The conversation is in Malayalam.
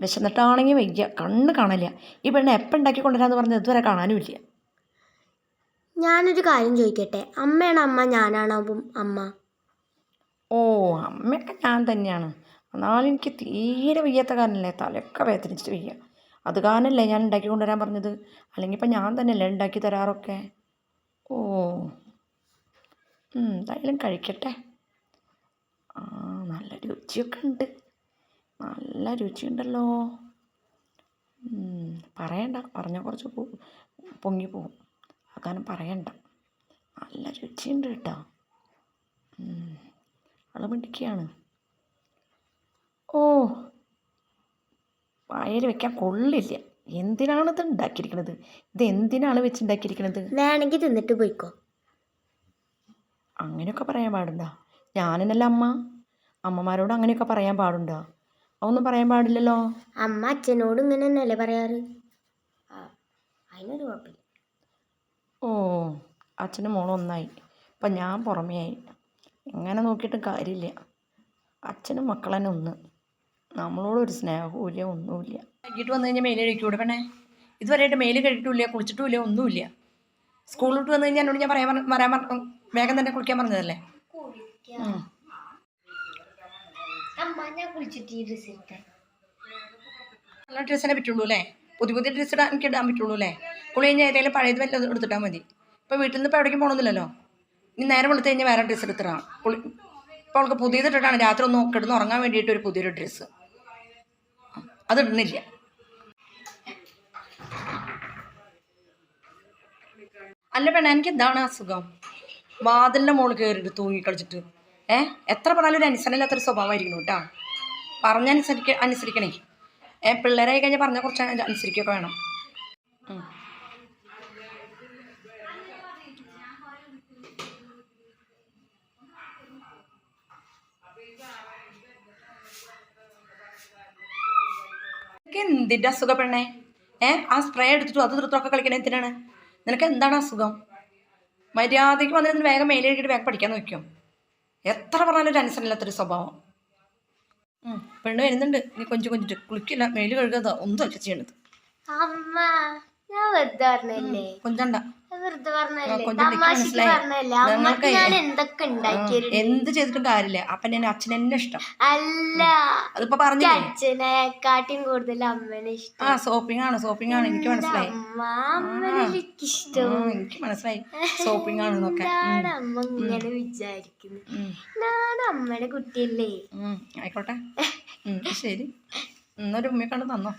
വിശന്നിട്ടാണെങ്കിൽ വയ്യ. കണ്ണ് കാണില്ല. ഈ പെണ്ണ് എപ്പം ഉണ്ടാക്കി കൊണ്ടുവരാന്ന് പറഞ്ഞത് ഇതുവരെ കാണാനും ഇല്ല ഞാനൊരു കാര്യം ചോദിക്കട്ടെ? അമ്മയാണ് അമ്മ? ഞാനാണ് അമ്മ? ഓ അമ്മയൊക്കെ ഞാൻ തന്നെയാണ്. എന്നാലും എനിക്ക് തീരെ വയ്യാത്ത കാരണമല്ലേ തലയൊക്കെ വേദനിച്ചിട്ട് വയ്യ. അത് കാരണമല്ലേ ഞാൻ ഉണ്ടാക്കി കൊണ്ടുവരാൻ പറഞ്ഞത്? അല്ലെങ്കിൽ ഇപ്പം ഞാൻ തന്നെയല്ലേ ഉണ്ടാക്കി തരാറൊക്കെ? ഓ. എന്തായാലും കഴിക്കട്ടെ. ആ നല്ല രുചിയൊക്കെ ഉണ്ട്. നല്ല രുചിയുണ്ടല്ലോ. പറയണ്ട. പറഞ്ഞ കുറച്ച് പോ- പോകും. കാരണം പറയണ്ട. നല്ല രുചിയുണ്ട് കേട്ടോ. ആൾ മിടുക്കിയാണ്. ഓ വായിൽ വെക്കാൻ കൊള്ളില്ല. എന്തിനാണ് ഇത് ഉണ്ടാക്കിയിരിക്കണത്? ഇത് എന്തിനാണ് വെച്ചുണ്ടാക്കിയിരിക്കണത്? വേണമെങ്കിൽ തിന്നിട്ട് പോയിക്കോ. അങ്ങനെയൊക്കെ പറയാൻ പാടുണ്ടോ? ഞാനെന്നല്ല അമ്മ. അമ്മമാരോട് അങ്ങനെയൊക്കെ പറയാൻ പാടുണ്ടോ? അതൊന്നും പറയാൻ പാടില്ലല്ലോ. അമ്മ അച്ഛനോട് ഇങ്ങനെ തന്നെയല്ലേ പറയാറ്? ആ അതിനൊരു കുഴപ്പമില്ല. ഓ അച്ഛനും മോളും ഒന്നായി. ഇപ്പം ഞാൻ പുറമേ ആയി എങ്ങനെ നോക്കിയിട്ടും കാര്യമില്ല. അച്ഛനും മക്കളെന്നെ ഒന്ന്. നമ്മളോടൊരു സ്നേഹവും ഇല്ല ഒന്നുമില്ല. വൈകിട്ട് വന്നു കഴിഞ്ഞാൽ മെയിൽ കഴിക്കൂടെ പെണ്ണേ? ഇതുവരെയായിട്ട് മേൽ കഴിച്ചിട്ടില്ല കുളിച്ചിട്ടുമില്ല ഒന്നുമില്ല. സ്കൂളിലോട്ട് വന്നു കഴിഞ്ഞാൽ എന്നോട് ഞാൻ പറയാൻ വരാൻ വേഗം തന്നെ കുളിക്കാൻ പറഞ്ഞതല്ലേ? ഉം. ഞാൻ കുളിച്ചിട്ട് ഈ ഡ്രസ്സ് ഇട്ടേ. നല്ല ഡ്രസ്സിനെ പറ്റുള്ളൂ അല്ലേ? പുതിയ പുതിയ ഡ്രസ്സ് ഇടാൻ എനിക്ക് ഇടാൻ പറ്റുള്ളൂ അല്ലേ? കുളി കഴിഞ്ഞാൽ ഏതെങ്കിലും പഴയത് വല്ലതും എടുത്തിട്ടാൽ മതി. ഇപ്പോൾ വീട്ടിൽ നിന്ന് ഇപ്പോൾ എവിടേക്കും പോകണമെന്നില്ലല്ലോ ഇനി നേരം വെളുത്ത് കഴിഞ്ഞാൽ വേറെ ഡ്രസ്സ് എടുത്തിടാം. കുളി ഇപ്പോൾ അവൾക്ക് പുതിയത് ഇട്ടിട്ടാണ് രാത്രി ഒന്ന് കിടന്ന് ഉറങ്ങാൻ വേണ്ടിയിട്ട് ഒരു പുതിയൊരു ഡ്രസ്സ് അത് ഇടുന്നില്ല. അല്ല പെണ്ണ എനിക്ക് എന്താണ് അസുഖം? വാതിലിന്റെ മുകളിൽ കയറിയിട്ട് തൂങ്ങിക്കളിച്ചിട്ട് ഏഹ് എത്ര പറഞ്ഞാലും ഒരു അനുസരണമില്ലാത്തൊരു സ്വഭാവമായിരിക്കണം കേട്ടോ. പറഞ്ഞനുസരിക്ക അനുസരിക്കണേ. പിള്ളേരായി കഴിഞ്ഞാൽ പറഞ്ഞ കുറച്ച് അനുസരിക്കുകയൊക്കെ വേണം. എന്തിന്റെ അസുഖ പെണ്ണേ? ഏ ആ സ്പ്രേ എടുത്തിട്ടു അത് തീർത്തൊക്കെ കളിക്കണേ എന്തിനാണ്? നിനക്ക് എന്താണ് അസുഖം? മര്യാദയ്ക്ക് വന്നിരുന്ന് വേഗം മേലെ എഴുതിയിട്ട് വേഗം പഠിക്കാൻ നോക്കിയോ എത്ര പറഞ്ഞാലും ഒരു അനുസരണമില്ലാത്തൊരു സ്വഭാവം. പെണ്ണ് വരുന്നുണ്ട്. നീ കൊഞ്ചു കൊഞ്ചിട്ട് കുളിക്കില്ല. മേൽ കഴുകാതെ. ഒന്നും അല്ല ചെയ്യണത്. അമ്മ ഞാൻ വെറുതെ പറഞ്ഞല്ലേ? കൊഞ്ചണ്ട. വെറുതെ പറഞ്ഞല്ലേ എന്ത് ചെയ്തിട്ടും കാര്യമില്ല. അപ്പൻ എന്നെ അച്ഛൻ എന്നെ ഇഷ്ടം. അല്ല. അതിപ്പോ പറഞ്ഞു അച്ഛനെ അച്ഛനെക്കാട്ടിയും കൂടുതൽ അമ്മനെ ഇഷ്ടം. ആ സോപ്പിംഗ് ആണ് സോപ്പിംഗ് ആണ് എനിക്ക് മനസ്സിലായി എനിക്ക് ഇഷ്ടം എനിക്ക് മനസ്സിലായി. സോപ്പിംഗ് ആണ് എന്നൊക്കെ അമ്മ ഇങ്ങനെ വിചാരിക്കുന്നു? ഞാൻ അമ്മയുടെ കുട്ടിയല്ലേ? ആയിക്കോട്ടെ. ശരി. എന്നൊരു ഉമ്മയെ കണ്ട് തന്നോ?